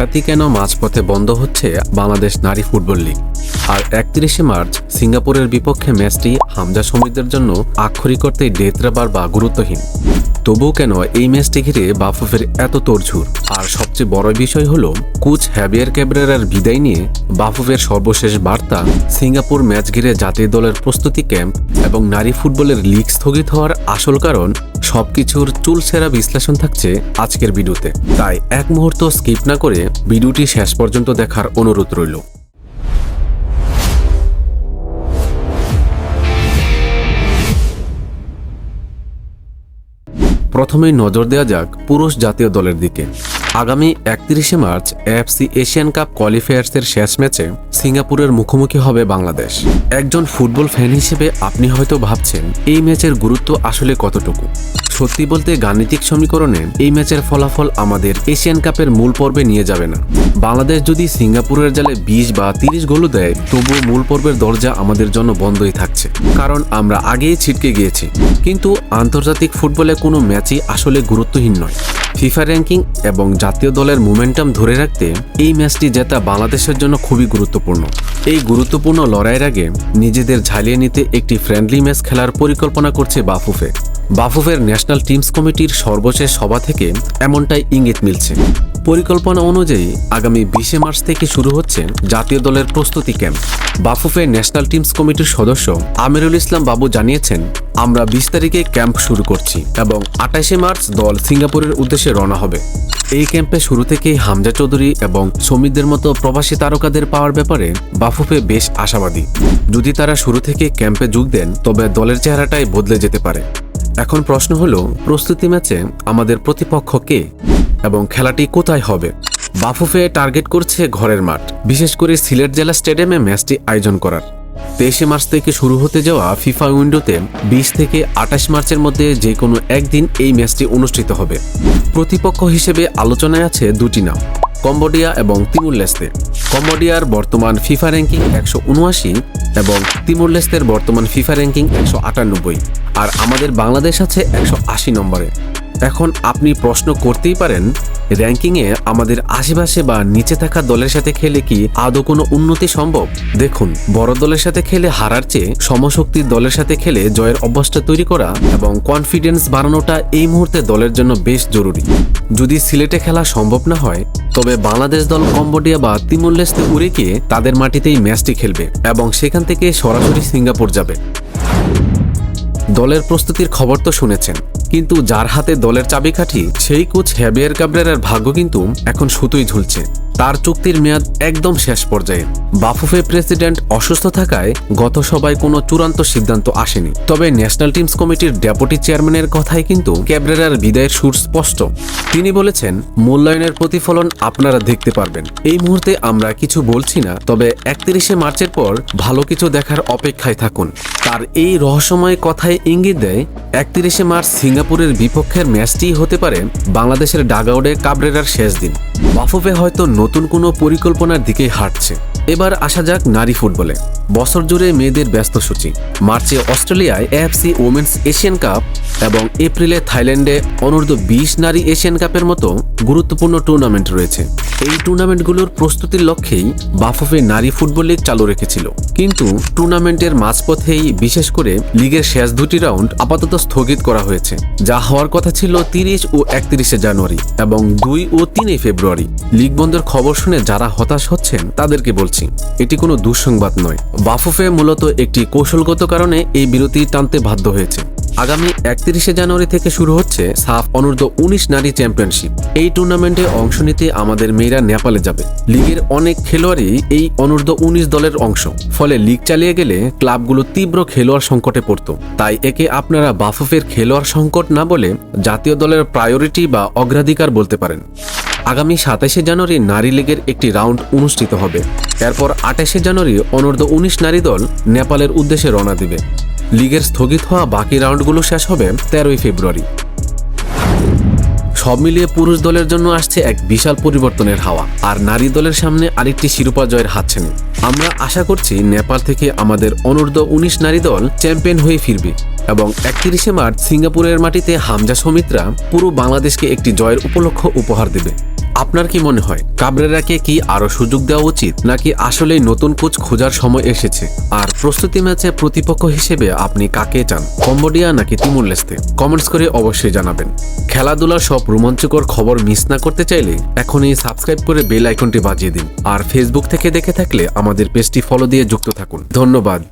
হঠাৎই কেন মাঝপথে বন্ধ হচ্ছে বাংলাদেশ নারী ফুটবল লীগ? আর একত্রিশে মার্চ, সিঙ্গাপুরের বিপক্ষে ম্যাচটি হামজা সমিতদের জন্য আক্ষরিক অর্থেই ডেথরাবার বা গুরুত্বহীন। তবুও কেন এই ম্যাচটি ঘিরে বাফুফের এত তোড়ঝুড়? আর সবচেয়ে বড় বিষয় হল, কোচ হ্যাবিয়ার ক্যাবরেরার বিদায় নিয়ে বাফুফের সর্বশেষ বার্তা, সিঙ্গাপুর ম্যাচ ঘিরে জাতীয় দলের প্রস্তুতি ক্যাম্প এবং নারী ফুটবলের লিগ স্থগিত হওয়ার আসল কারণ সবকিছুর চুলসেরা বিশ্লেষণ থাকছে আজকের ভিডিওতে। তাই এক মুহূর্ত স্কিপ না করে ভিডিওটি শেষ পর্যন্ত দেখার অনুরোধ রইল। প্রথমেই নজর দেওয়া যাক পুরুষ জাতীয় দলের দিকে। আগামী একত্রিশে মার্চ এএফসি এশিয়ান কাপ কোয়ালিফায়ার্সের শেষ ম্যাচে সিঙ্গাপুরের মুখোমুখি হবে বাংলাদেশ। একজন ফুটবল ফ্যান হিসেবে আপনি হয়তো ভাবছেন, এই ম্যাচের গুরুত্ব আসলে কতটুকু? সত্যি বলতে গাণিতিক সমীকরণে এই ম্যাচের ফলাফল আমাদের এশিয়ান কাপের মূল পর্বে নিয়ে যাবে না। বাংলাদেশ যদি সিঙ্গাপুরের জালে বিশ বা তিরিশ গোলও দেয়, তবুও মূল পর্বের দরজা আমাদের জন্য বন্ধই থাকছে। কারণ আমরা আগেই ছিটকে গিয়েছি। কিন্তু আন্তর্জাতিক ফুটবলে কোনো ম্যাচই আসলে গুরুত্বহীন নয়। ফিফা র্যাঙ্কিং এবং জাতীয় দলের মোমেন্টাম ধরে রাখতে এই ম্যাচটি জেতা বাংলাদেশের জন্য খুবই গুরুত্বপূর্ণ। এই গুরুত্বপূর্ণ লড়াইয়ের আগে নিজেদের ঝালিয়ে নিতে একটি ফ্রেন্ডলি ম্যাচ খেলার পরিকল্পনা করছে বাফুফে। বাফুফের ন্যাশনাল টিমস কমিটির সর্বশেষ সভা থেকে এমনটাই ইঙ্গিত মিলছে। পরিকল্পনা অনুযায়ী আগামী বিশে মার্চ থেকে শুরু হচ্ছে জাতীয় দলের প্রস্তুতি ক্যাম্প। বাফুফে ন্যাশনাল টিমস কমিটির সদস্য আমিরুল ইসলাম বাবু জানিয়েছেন, আমরা বিশ তারিখে ক্যাম্প শুরু করছি এবং আঠাশে মার্চ দল সিঙ্গাপুরের উদ্দেশ্যে রওনা হবে। এই ক্যাম্পে শুরু থেকেই হামজা চৌধুরী এবং সমিতদের মতো প্রবাসী তারকাদের পাওয়ার ব্যাপারে বাফুফে বেশ আশাবাদী। যদি তারা শুরু থেকে ক্যাম্পে যোগ দেন, তবে দলের চেহারাটাই বদলে যেতে পারে। এখন প্রশ্ন হলো, প্রস্তুতি ম্যাচে আমাদের প্রতিপক্ষ কে এবং খেলাটি কোথায় হবে? বাফুফে টার্গেট করছে ঘরের মাঠ, বিশেষ করে সিলেট জেলা স্টেডিয়ামে ম্যাচটি আয়োজন করার। তেইশে মার্চ থেকে শুরু হতে যাওয়া ফিফা উইন্ডোতে বিশ থেকে আঠাশ মার্চের মধ্যে যে কোনো একদিন এই ম্যাচটি অনুষ্ঠিত হবে। প্রতিপক্ষ হিসেবে আলোচনায় আছে দুটি নাম। কম্বোডিয়া এবং তিমুর কম্বোডিয়ার বর্তমান ফিফা র্যাঙ্কিং একশো উনআশি এবং তিমুর লেস্তের বর্তমান ফিফা র্যাঙ্কিং একশো আটানব্বই। আর আমাদের বাংলাদেশ আছে একশো আশি নম্বরে। এখন আপনি প্রশ্ন করতেই পারেন, র্যাঙ্কিংয়ে আমাদের আশেপাশে বা নিচে থাকা দলের সাথে খেলে কি আদৌ কোনো উন্নতি সম্ভব? দেখুন, বড় দলের সাথে খেলে হারার চেয়ে সমশক্তির দলের সাথে খেলে জয়ের অভ্যাসটা তৈরি করা এবং কনফিডেন্স বাড়ানোটা এই মুহূর্তে দলের জন্য বেশ জরুরি। যদি সিলেটে খেলা সম্ভব না হয়, তবে বাংলাদেশ দল কম্বোডিয়া বা তিমুর লেস্তে উড়ে গিয়ে তাদের মাটিতেই ম্যাচটি খেলবে এবং সেখান থেকে সরাসরি সিঙ্গাপুর যাবে। দলের প্রস্তুতির খবর তো শুনেছেন। কিন্তু যার হাতে দলের চাবিকাঠি সেই কোচ হ্যাবিয়ার কাবরেরার ভাগ্য কিন্তু এখন সুতোই ঝুলছে। তার চুক্তির মেয়াদ একদম শেষ পর্যায়ে। বাফুফে প্রেসিডেন্ট অসুস্থ থাকায় গত সভায় কোনো চূড়ান্ত সিদ্ধান্ত আসেনি। তবে ন্যাশনাল টিমস কমিটির ডেপুটি চেয়ারম্যানের কথায় কিন্তু ক্যাবরেরার বিদায়ের সুর স্পষ্ট। তিনি বলেছেন, মূল্যায়নের প্রতিফলন আপনারা দেখতে পারবেন। এই মুহূর্তে আমরা কিছু বলছি না, তবে একত্রিশে মার্চের পর ভালো কিছু দেখার অপেক্ষায় থাকুন। তার এই রহস্যময় কথায় ইঙ্গিত দেয়, একত্রিশে মার্চ সিঙ্গাপুরের বিপক্ষের ম্যাচটিই হতে পারে বাংলাদেশের ডাগাউডে কাবরেরার শেষ দিন। বাফুফে হয়তো নতুন কোনো পরিকল্পনার দিকে হাঁটছে। এবার আসা যাক নারী ফুটবলে। বছর জুড়ে মেয়েদের ব্যস্ত সূচি। মার্চে অস্ট্রেলিয়ায় এএফসি ওমেন্স এশিয়ান কাপ এবং এপ্রিলে থাইল্যান্ডে অনূর্ধ্ব বিশ নারী এশিয়ান কাপের মতো গুরুত্বপূর্ণ টুর্নামেন্ট রয়েছে। এই টুর্নামেন্টগুলোর প্রস্তুতির লক্ষ্যেই বাফুফে নারী ফুটবল লীগ চালু রেখেছিল। কিন্তু টুর্নামেন্টের মাঝপথেই বিশেষ করে লিগের শেষ দুটি রাউন্ড আপাতত স্থগিত করা হয়েছে, যা হওয়ার কথা ছিল তিরিশ ও একত্রিশে জানুয়ারি এবং দুই ও তিনে ফেব্রুয়ারি। লিগ বন্ধের খবর শুনে যারা হতাশ হচ্ছেন, তাদেরকে বলছি, এটি কোনো দুঃসংবাদ নয়। বাফুফে মূলত একটি কৌশলগত কারণে এই বিরতি টানতে বাধ্য হয়েছে। আগামী একত্রিশে জানুয়ারি থেকে শুরু হচ্ছে সাফ অনূর্ধ্ব উনিশ নারী চ্যাম্পিয়নশিপ। এই টুর্নামেন্টে অংশ নিতে আমাদের মেয়েরা নেপালে যাবে। লিগের অনেক খেলোয়াড়ই এই অনূর্ধ্ব উনিশ দলের অংশ। ফলে লিগ চালিয়ে গেলে ক্লাবগুলো তীব্র খেলোয়াড় সংকটে পড়ত। তাই একে আপনারা বাফুফের খেলোয়াড় সংকট না বলে জাতীয় দলের প্রায়োরিটি বা অগ্রাধিকার বলতে পারেন। আগামী সাতাশে জানুয়ারি নারী লীগের একটি রাউন্ড অনুষ্ঠিত হবে। এরপর আঠাশে জানুয়ারি অনূর্ধ্ব উনিশ নারী দল নেপালের উদ্দেশ্যে রওনা দিবে। লিগের স্থগিত হওয়া বাকি রাউন্ডগুলো শেষ হবে তেরোই ফেব্রুয়ারি। সব মিলিয়ে পুরুষ দলের জন্য আসছে এক বিশাল পরিবর্তনের হাওয়া, আর নারী দলের সামনে আরেকটি শিরোপা জয়ের হাতছানি। আমরা আশা করছি নেপাল থেকে আমাদের অনূর্ধ্ব উনিশ নারী দল চ্যাম্পিয়ন হয়ে ফিরবে, এবং একত্রিশে মার্চ সিঙ্গাপুরের মাটিতে হামজা সমিত্রা পুরো বাংলাদেশকে একটি জয়ের উপলক্ষ উপহার দেবে। আপনার কি মনে হয়, কাবরেরাকে কি আরও সুযোগ দেওয়া উচিত, নাকি আসলেই নতুন কোচ খোঁজার সময় এসেছে? আর প্রস্তুতি ম্যাচে প্রতিপক্ষ হিসেবে আপনি কাকে চান, কম্বোডিয়া নাকি তিমুর লেস্তে? কমেন্টস করে অবশ্যই জানাবেন। খেলাধুলার সব রোমাঞ্চকর খবর মিস না করতে চাইলে এখনই সাবস্ক্রাইব করে বেল আইকনটি বাজিয়ে দিন। আর ফেসবুক থেকে দেখে থাকলে আমাদের পেজটি ফলো দিয়ে যুক্ত থাকুন। ধন্যবাদ।